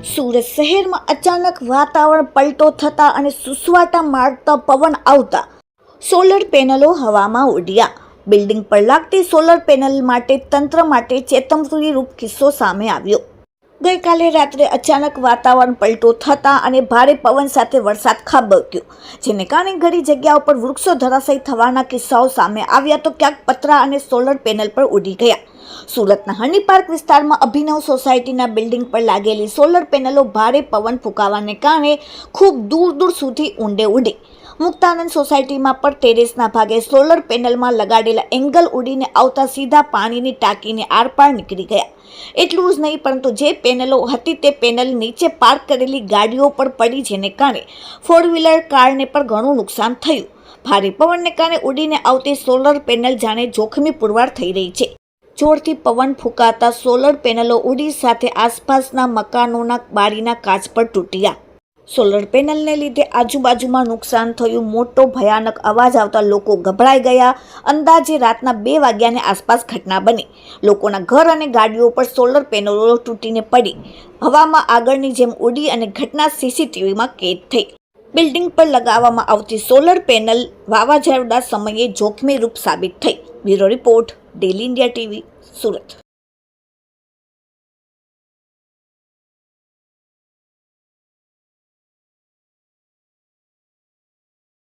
સુરત શહેરમાં અચાનક વાતાવરણ પલટો થતા અને સુસવાટા મારતા પવન આવતા સોલર પેનલો હવામાં ઉડ્યા. બિલ્ડિંગ પર લાગતી સોલર પેનલ માટે તંત્ર માટે ચેતવણી રૂપ કિસ્સો સામે આવ્યો. ગઈકાલે રાત્રે અચાનક વાતાવરણ પલટો થતાં અને ભારે પવન સાથે વરસાદ ખાબક્યો, જેને કારણે ઘણી જગ્યાઓ પર વૃક્ષો ધરાશયી થવાના કિસ્સાઓ સામે આવ્યા તો ક્યાંક પતરા અને સોલર પેનલ પર ઉડી ગયા. સુરતના હની પાર્ક વિસ્તારમાં અભિનવ સોસાયટીના બિલ્ડિંગ પર લાગેલી સોલર પેનલો ભારે પવન ફૂંકાવાને કારણે ખૂબ દૂર દૂર સુધી ઊંડે ઉડી. મુક્તાનંદ સોસાયટીમાં પણ ટેરેસના ભાગે સોલર પેનલમાં લગાડેલા એંગલ ઉડીને આવતા સીધા પાણીની ટાંકીને આરપાર નીકળી ગયા. એટલું જ નહીં, પરંતુ જે પેનલો હતી તે પેનલ નીચે પાર્ક કરેલી ગાડીઓ પર પડી, જેને કારણે ફોર વ્હીલર કારને પણ ઘણું નુકસાન થયું. ભારે પવનને કારણે ઉડીને આવતી સોલર પેનલ જાણે જોખમી પુરવાર થઈ રહી છે. જોરથી પવન ફૂંકાતા સોલર પેનલો ઉડી સાથે આસપાસના મકાનોના બારીના કાચ પર તૂટ્યા. સોલર પેનલને લીધે આજુબાજુમાં નુકસાન થયું. મોટો ભયાનક અવાજ આવતા લોકો ગભરાઈ ગયા. અંદાજે રાતના બે વાગ્યાની આસપાસ ઘટના બની. લોકોના ઘર અને ગાડીઓ પર સોલર પેનલો તૂટીને પડી. હવામાં આગળની જેમ ઉડી અને ઘટના સીસીટીવીમાં કેદ થઈ. બિલ્ડિંગ પર લગાવવામાં આવતી સોલર પેનલ વાવાઝોડા સમયે જોખમી રૂપ સાબિત થઈ. Bureau report, daily India TV, Surat.